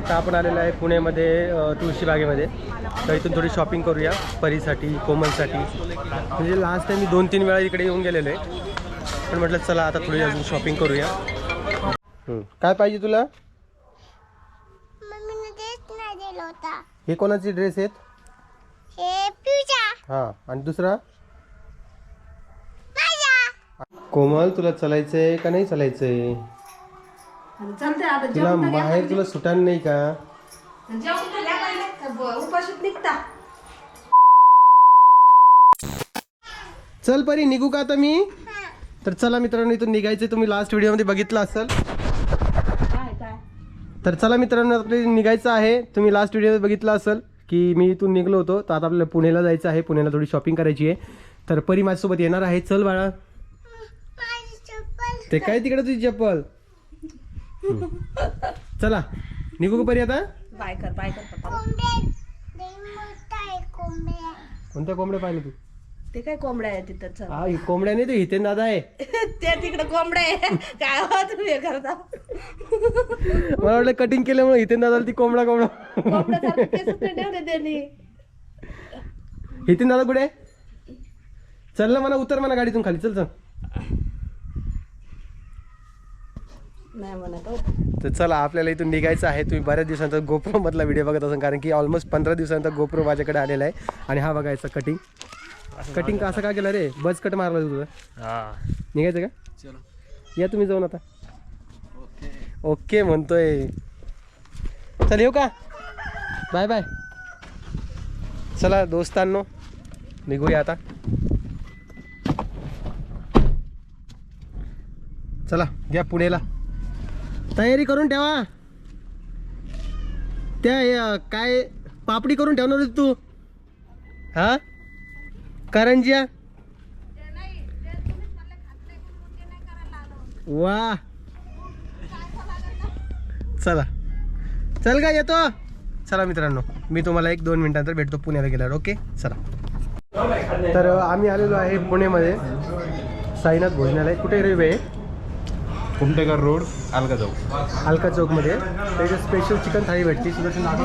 आता आपण आलेलो आहे पुण्यामध्ये तुळशीबागेमध्ये तर इथून थोडी शॉपिंग करूया परीसाठी कोमलसाठी. म्हणजे लास्ट टाइम मी दोन तीन वेळा इकडे येऊन गेलेलो आहे. पण म्हटलं चला आता थोडी अजून शॉपिंग करूया. काय पाहिजे तुला? हे कोणाचे ड्रेस आहेत? हे हां. आणि दुसरा? कोमल तुला चालायचंय का नाही चालायचंय? चालते आता तुला बाहेर तुला सुटान नाही का? जेवण झाल्या का ब- उपाशीत निघता. चल परी निघू का आता मी? तर चला मित्रांनो इथून निघायचं तुम्ही लास्ट व्हिडिओमध्ये बघितलं असेल. काय काय? तर चला मित्रांनो आपले निघायचं आहे. तुम्ही लास्ट व्हिडिओ बघितलं असेल की मी इथून निघलो होतो. तर आता आपल्याला पुण्याला जायचं आहे. पुण्याला थोडी शॉपिंग करायची आहे. तर परी माझ्यासोबत येणार आहे. चल बाळा. माझी चप्पल. ते काय तिकडे तुझी चप्पल. चला निघू का परी आता? बाय कर बाय कर पप्पा. कोणत्या कोंबड्या पाहिलं तू? ते काय कोंबड्या आहे तिथं चल. हा ही कोंबड्या नाही ते हितेन दादा आहे. ते तिकडे कोंबड्या आहे काय हो तुम्ही हे करता? मला वाटलं कटिंग केल्यामुळे हितेन दादाला ती कोंबडा कोंबडा. कोंबड्यासारखं केसच नाही ठेवले त्यांनी. हितेन दादा कुठे आहे? चल ना म्हणा उतर म्हणा गाडीतून खाली चल चल. नाही म्हणत हो. तर चला आपल्याला इथून निघायचं आहे. तुम्ही बऱ्याच दिवसानंतर गोप्रो मधला व्हिडिओ बघत असाल कारण की ऑलमोस्ट पंधरा दिवसानंतर गोप्रो माझ्याकडे आलेला आहे. आणि हा बघायचा कटिंग कटिंग असं का केलं रे? बस कट मारला तुझं. निघायचं का? या तुम्ही जाऊन आता. ओके. म्हणतोय. चल येऊ का? बाय बाय चला दोस्तांनो निघूया आता. चला घ्या पुण्याला तयारी करून ठेवा. त्या काय पापडी करून ठेवणार होती तू? हा? करंजिया? वा. चला. चल का येतो. चला मित्रांनो मी तुम्हाला एक दोन मिनिटांतर भेटतो पुण्याला गेल्यावर ओके? चला. तर आम्ही आलेलो आहे पुण्यामध्ये साईनाथ भोजनालय. कुठे रेल्वे आहे कुमटेकर रोड अलगा चौक. अलका चौकमध्ये. इथे स्पेशल चिकन थाळी भेटते. सुदर्शन दादा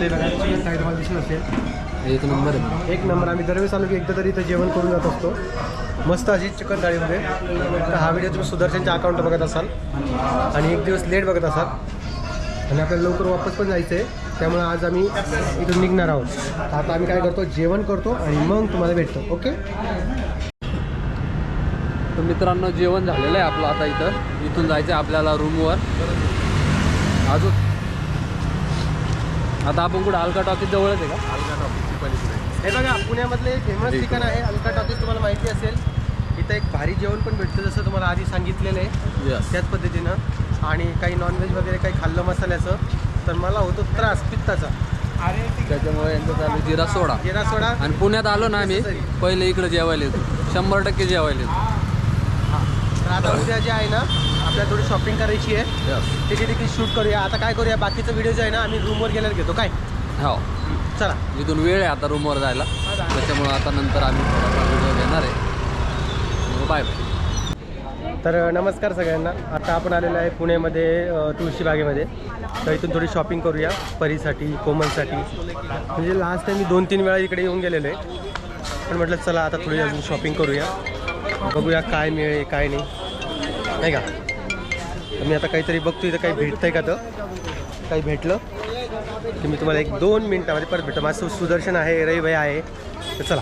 ते बघा चिकन थाळी तुम्हाला दिसून असेल. एक नंबर एक नंबर. आम्ही दरवेळेस आलो की एकदा तरी इथं जेवण करून जात असतो. मस्त अशी चिकन थाळीमध्ये. तर हा व्हिडिओ तुम्ही सुदर्शनच्या अकाउंटला बघत असाल. आणि एक दिवस लेट बघत असाल. आणि आपल्याला लवकर वापस पण जायचं आहे त्यामुळे आज आम्ही इथून निघणार आहोत. तर आता आम्ही काय करतो? जेवण करतो आणि मग तुम्हाला भेटतो. ओके मित्रांनो जेवण झालेलं आहे आपलं आता इथं. इथून जायचं आहे आपल्याला रूमवर अजून? आता आपण कुठं अलका टॉकीज जवळच आहे का? हे बघा पुण्यामधले फेमस ठिकाण आहे अलका टॉकीज तुम्हाला माहिती असेल इथं एक भारी जेवण पण भेटतं जसं तुम्हाला आधी सांगितलेलं आहे. यस त्याच पद्धतीनं. आणि काही नॉनव्हेज वगैरे काही खाल्लं मसाल्याचं तर मला होतो त्रास पित्ताचा. त्याच्यामुळे यांचं चालू जिरा सोडा. जिरा सोडा. आणि पुण्यात आलो ना आम्ही पहिले इकडे जेवायला येतो. शंभर टक्के जेवायला येतो. तर आता उद्या जे आहे ना आपल्याला थोडी शॉपिंग करायची आहे. तिथे देखील शूट करूया. आता काय करूया बाकीचं व्हिडिओ जे आहे ना आम्ही रूमवर गेल्यावर घेतो. काय? हो. चला. इथून वेळ आहे आता रूमवर जायला. त्याच्यामुळे आता नंतर आम्ही थोडासा व्हिडिओ घेणार आहे. बाय बाय तर नमस्कार सगळ्यांना. आता आपण आलेलो आहे पुण्यामध्ये तुळशीबागेमध्ये तर इथून थोडी शॉपिंग करूया. परीसाठी कोमलसाठी. म्हणजे लास्ट टाइम मी दोन तीन वेळा इकडे येऊन गेलेलो आहे. पण म्हटलं चला आता थोडी अजून शॉपिंग करूया. बघूया काय मिळेल काय नाही. नाही का? तर मी आता काहीतरी बघतो इथं काही भेटतंय का तर? काही भेटलं? की मी तुम्हाला एक दोन मिनटामध्ये परत भेटतो. माझं सुदर्शन आहे रविभाई आहे. तर चला.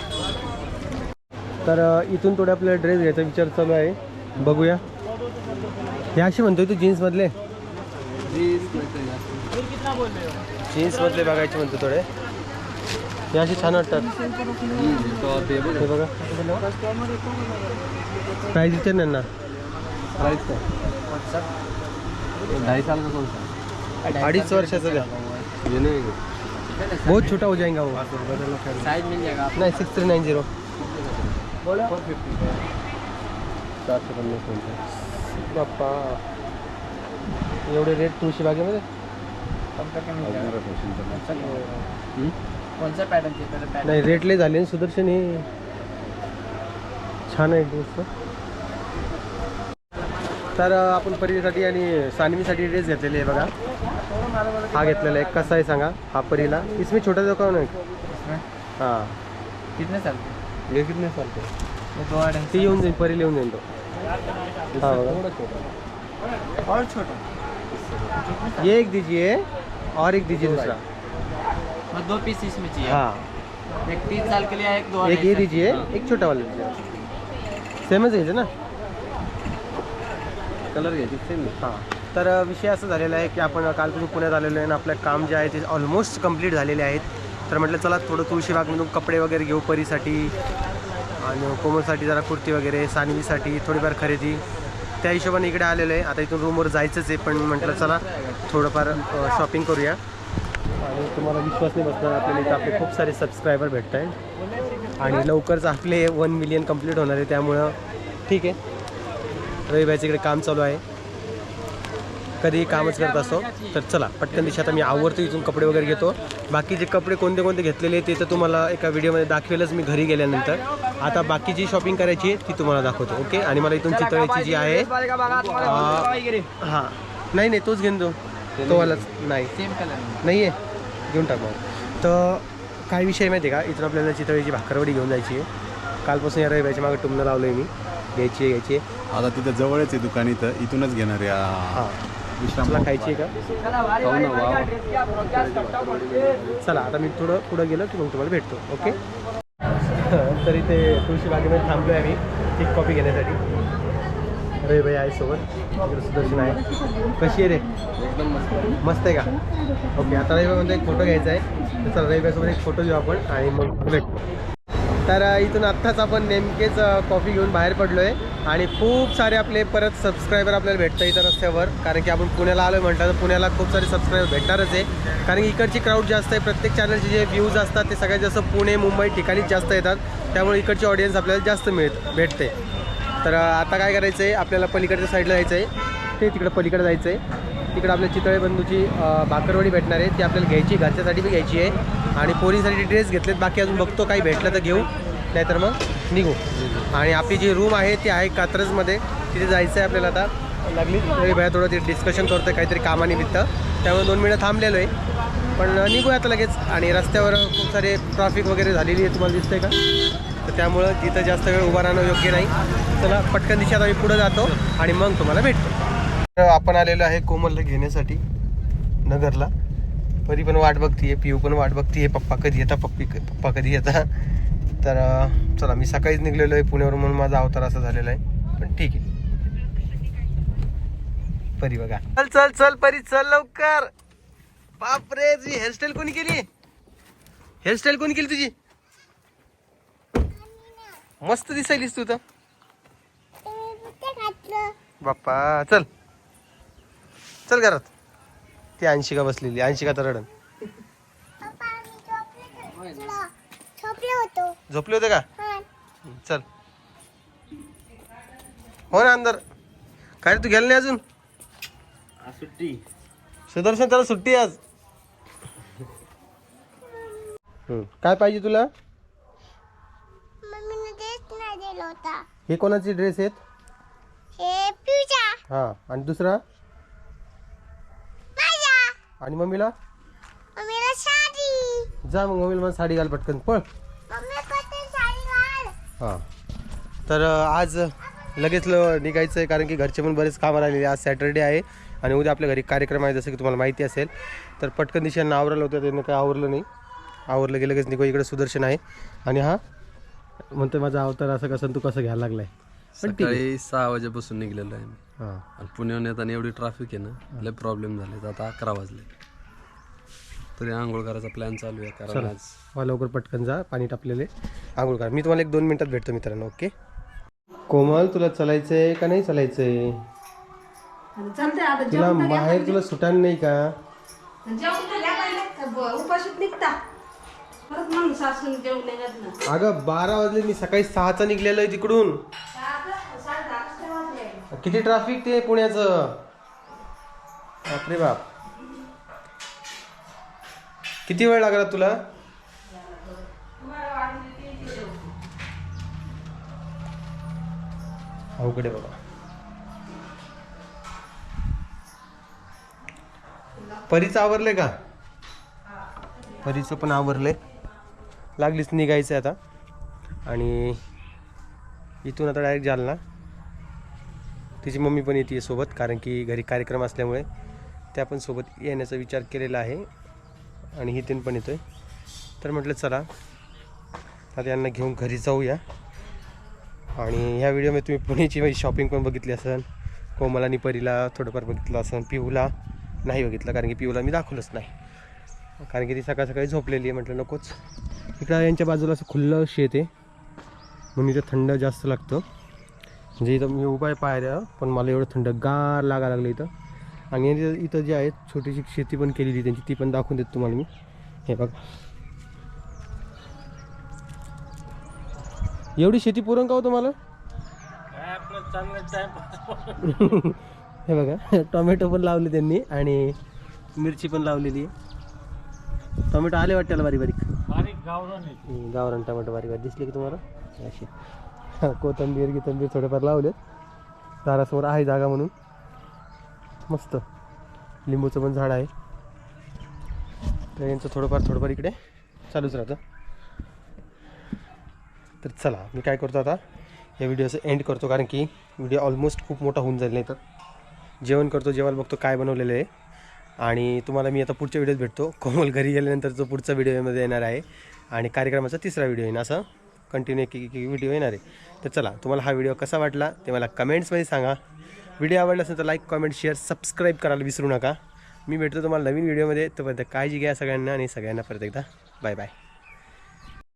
तर इथून थोडे आपल्याला ड्रेस घ्यायचा विचार चालू आहे. बघूया. हे असे म्हणतोय तू जीन्समधले जीन्समधले बघायचे म्हणतो थोडे. हे असे छान वाटतात. हे बघा. प्राईज विचार ना ढाई साल का कौन सा अडीच वर्षाचं द्या ये नहीं बहुत छोटा हो जाएगा वो. साइज मिल जाएगा नाही सिक्स थ्री नाईन झिरो चारशे पन्नास मिनटं बाप्पा. एवढे रेट तुळशी बागेमध्ये कौन सा पैटर्न चाहिए नाही रेट लय झाले सुदर्शन हे छान आहे ड्रेस तर. अं, आपण परीसाठी आणि सानवीसाठी ड्रेस घेतलेले आहे बघा. हा घेतलेला आहे. कसा आहे सांगा? हा परीला. इसमें छोटा दुकान आहे? हां. कितने साल हे किती चालते दो ती येऊन जाईल परी येऊन जाईल तो. हा बघा. और छोटा. ये एक दीजिए. और एक दीजिए दूसरा. मैं दो पीस इसमें चाहिए। हाँ। एक तीन साल के लिए एक दो एक ये दीजिए। हाँ। एक छोटा वाला दीजिए। सेमच घ्यायचं ना? कलर घ्यायची सेम हां। तर विषय असं झालेला आहे की आपण कालपासून पुण्यात आलेलो आहे आणि आपलं काम जे आहे ते ऑलमोस्ट कंप्लीट झालेले आहेत. तर म्हटलं चला थोडं तुळशीबागमधून कपडे वगैरे घेऊ परीसाठी आणि कोमलसाठी जरा कुर्ती वगैरे सानवीसाठी थोडीफार खरेदी. त्या हिशोबाने इकडे आलेलं आहे. आता इथून रूमवर जायचंच आहे पण म्हटलं चला थोडंफार शॉपिंग करूया. आणि तुम्हाला विश्वास नाही बसणार आपल्याला इथं आपले खूप सारे सबस्क्रायबर भेटत आहेत. आणि लवकरच आपले वन मिलियन कंप्लीट होणार आहे त्यामुळं ठीक आहे. रविबाईचं इकडे काम चालू आहे. कधीही कामच करत असतो तर चला पटकन दिशा आता मी आवडतो इथून कपडे वगैरे घेतो. बाकीचे कपडे कोणते कोणते घेतलेले ते तर तुम्हाला एका व्हिडिओमध्ये दाखवेलच मी घरी गेल्यानंतर. आता बाकीची शॉपिंग करायची आहे ती तुम्हाला दाखवतो ओके आणि मला इथून चितळेची जी आहे हां. नाही नाही तोच घेऊन तो वालाच नाही. सेम कलर नाही आहे घेऊन टाक तर काय विषय माहिती आहे का? इथून आपल्याला चितळेची भाकरवडी घेऊन जायची आहे. कालपासून या रविवारच्या मागे टुमणं लावलं आहे मी. घ्यायची आहे घ्यायची आहे. आता तिथं जवळच आहे दुकान इथं. इथूनच घेणार या हां. विश्राम तुला खायची आहे का? चला आता मी थोडं पुढं गेलो की मग तुम्हाला भेटतो. ओके? तर इथे तुळशी बागेमध्ये थांबलो आहे आम्ही. एक कॉपी घेण्यासाठी. रे भाई आहे सोबत. सुदर्शन आहे. कशी आहे रे? एकदम मस्त. मस्त आहे का? ओके आता रविवारमध्ये एक फोटो घ्यायचा आहे. तर चला रविवारसोबत एक फोटो घेऊ आपण आणि मग भेटतो तर इथून आत्ताच आपण नेमकेच कॉफी घेऊन बाहेर पडलो आहे आणि खूप सारे आपले परत सबस्क्रायबर आपल्याला भेटतं इथं रस्त्यावर. कारण की आपण पुण्याला आलो आहे म्हटलं तर पुण्याला खूप सारे सबस्क्रायबर भेटणारच आहे. कारण की इकडची क्राऊड जास्त आहे. प्रत्येक चॅनलचे जे व्ह्यूज असतात ते सगळ्यात जास्त पुणे मुंबई ठिकाणीच जास्त येतात. त्यामुळे इकडची ऑडियन्स आपल्याला जास्त मिळत भेटते तर आता काय करायचं आहे आपल्याला पलीकडच्या साईडला जायचं आहे ते तिकडं पलीकडे जायचं आहे तिकडं आपल्या चितळे बंधूची भाकरवडी भेटणार आहे. ती आपल्याला घ्यायची घरच्यासाठी बी घ्यायची आहे. आणि पोरीसाठी ड्रेस घेतलेत. बाकी अजून बघतो काही भेटलं तर घेऊ. नाहीतर मग निघू. आणि आपली जी रूम आहे ती आहे कात्रजमध्ये. तिथे जायचं आहे आपल्याला आता. लागली. तरी भया थोडं ते डिस्कशन करतो आहे काहीतरी कामानिमित्त. त्यामुळे दोन मिनिटं थांबलेलो आहे. पण निघूया आता लगेच. आणि रस्त्यावर खूप सारे ट्रॅफिक वगैरे झालेली आहे. तुम्हाला दिसतंय का? तर त्यामुळं तिथं जास्त वेळ उभा राहणं योग्य नाही. चला पटकन दिशात आम्ही पुढे जातो आणि मग तुम्हाला भेटतो. तर आपण आलेलो आहे कोमलला घेण्यासाठी नगरला. परी पण वाट बघतीये पिऊ पण वाट बघतीये. पप्पा कधी येता पप्पी पप्पा कधी येता तर चला मी सकाळीच निघलेलो आहे पुण्यावरून म्हणून माझा अवतार असा झालेला आहे. पण ठीक आहे. परी बघा. चल चल चल परी चल लवकर. बापरे तुझी हेअरस्टाईल कोणी केली? हेअरस्टाईल कोणी केली तुझी? मस्त दिसायलीस तू तर. बाप्पा चल. चल घरात. ती अंशिका बसलेली अंशिका तर रडन. झोपले झोपले होतो. झोपले होते का? हा. चल. हो ना अंदर. काय रे तू गेला नाही अजून? सुट्टी. सुदर्शन त्याला सुट्टी आहे आज. हम्म, काय पाहिजे तुला? हे कोणाचे ड्रेस आहेत? हे पिऊचा हा आणि दुसरा? माझा. आणि मम्मीला? मम्मीला साडी. जा मग मम्मीला मला साडी घाल पटकन पळ. मम्मी पटकन साडी घाल. हां. तर आज लगेच ल निघायचं आहे कारण की घरचे पण बरेच कामं राहिलेले आज सॅटर्डे आहे आणि उद्या आपल्या घरी कार्यक्रम आहे जसं की तुम्हाला माहिती असेल. तर पटकन दिशांना आवरलं होतं त्यानं काही आवरलं नाही. आवरलं की लगेच निघू इकडे सुदर्शन आहे. आणि हा? म्हणतो माझा अवतार असं कसं तू कसं घ्यायला लागलाय? पण ठीक आहे. सकाळी सहा वाजेपासून निघलेलो आहे मी. हां. आणि पुण्याहून येताना एवढी ट्रॅफिक आहे ना लय प्रॉब्लेम झाले. तर आता अकरा वाजले. तरी आंघोळ करायचा प्लॅन चालू आहे कारण आज मला लवकर पटकन जा पाणी टाकलेले आंघोळ करा. मी तुम्हाला एक दोन मिनिटात भेटतो मित्रांनो ओके? कोमल तुला चालायचंय का नाही चालायचंय? चालतंय आता तुला माहेर तुला सुटान नाही का? जेवण तर या पाहिजे ब- उपाशीच निघता. अगं बारा वाजले मी सकाळी सहाचा निघलेलो आहे तिकडून. किती ट्राफिक ते पुण्याचं? बापरे बाप. किती वेळ लागला तुला? अवघड आहे बाबा. परीचं आवरलंय का? परीचं पण आवरलंय. लागलीच निघायचं आहे आता. आणि इथून आता डायरेक्ट जालना. तिची मम्मी पण येते सोबत कारण की घरी कार्यक्रम असल्यामुळे त्या पण सोबत येण्याचा विचार केलेला आहे. आणि इथून पण येतोय. तर म्हटलं चला आता यांना घेऊन घरी जाऊया. आणि ह्या व्हिडिओमध्ये तुम्ही पुण्याची माझी शॉपिंग पण बघितली असेल कोमलानी परीला थोडंफार बघितलं असेल पिऊला नाही बघितलं कारण की पिऊला मी दाखवलंच नाही. कारण की ती सकाळ सकाळी झोपलेली आहे म्हटलं नकोच. इकडं यांच्या बाजूला असं खुल्लं शेत आहे. म्हणून इथं थंड जास्त लागतं. म्हणजे इथं मी उपाय आहे पण मला एवढं थंड गार लागा लागलं इथं. आणि इथं जे आहे छोटीशी शेती पण केलेली त्यांची ती पण दाखवून देतो तुम्हाला मी. हे बघ. एवढी शेती पुरण का हो तुम्हाला? हे बघा टोमॅटो पण लावले त्यांनी आणि मिरची पण लावलेली. आहे टोमॅटो आले वाटतं बारीक बारीक. गावरान टमाटो बारीक बारीक दिसले की तुम्हाला? असे कोथंबीर गिथंबीर थोडेफार लावलेत. दारासमोर आहे जागा म्हणून. मस्त. लिंबूचं पण झाड आहे. तर यांचं थोडंफार थोडंफार इकडे चालूच राहतं. तर चला मी काय करतो आता या व्हिडिओचं एंड करतो कारण की व्हिडिओ ऑलमोस्ट खूप मोठा होऊन जाईल नाही तर जेवण करतो जेवायला बघतो काय बनवलेलं आहे. आणि तुम्हाला मी आता पुढच्या व्हिडिओत भेटतो. कोमल घरी गेल्यानंतर जो पुढचा व्हिडिओमध्ये येणार आहे. आणि कार्यक्रमाचा तिसरा व्हिडिओ येईन. असं कंटिन्यू एक एक व्हिडिओ येणार आहे. तर चला तुम्हाला हा व्हिडिओ कसा वाटला ते मला कमेंट्समध्ये सांगा. व्हिडिओ आवडला असेल तर लाईक कमेंट शेअर सबस्क्राईब करायला विसरू नका. मी भेटतो तुम्हाला नवीन व्हिडिओमध्ये. तोपर्यंत काळजी घ्या सगळ्यांना आणि सगळ्यांना परत एकदा. Bye bye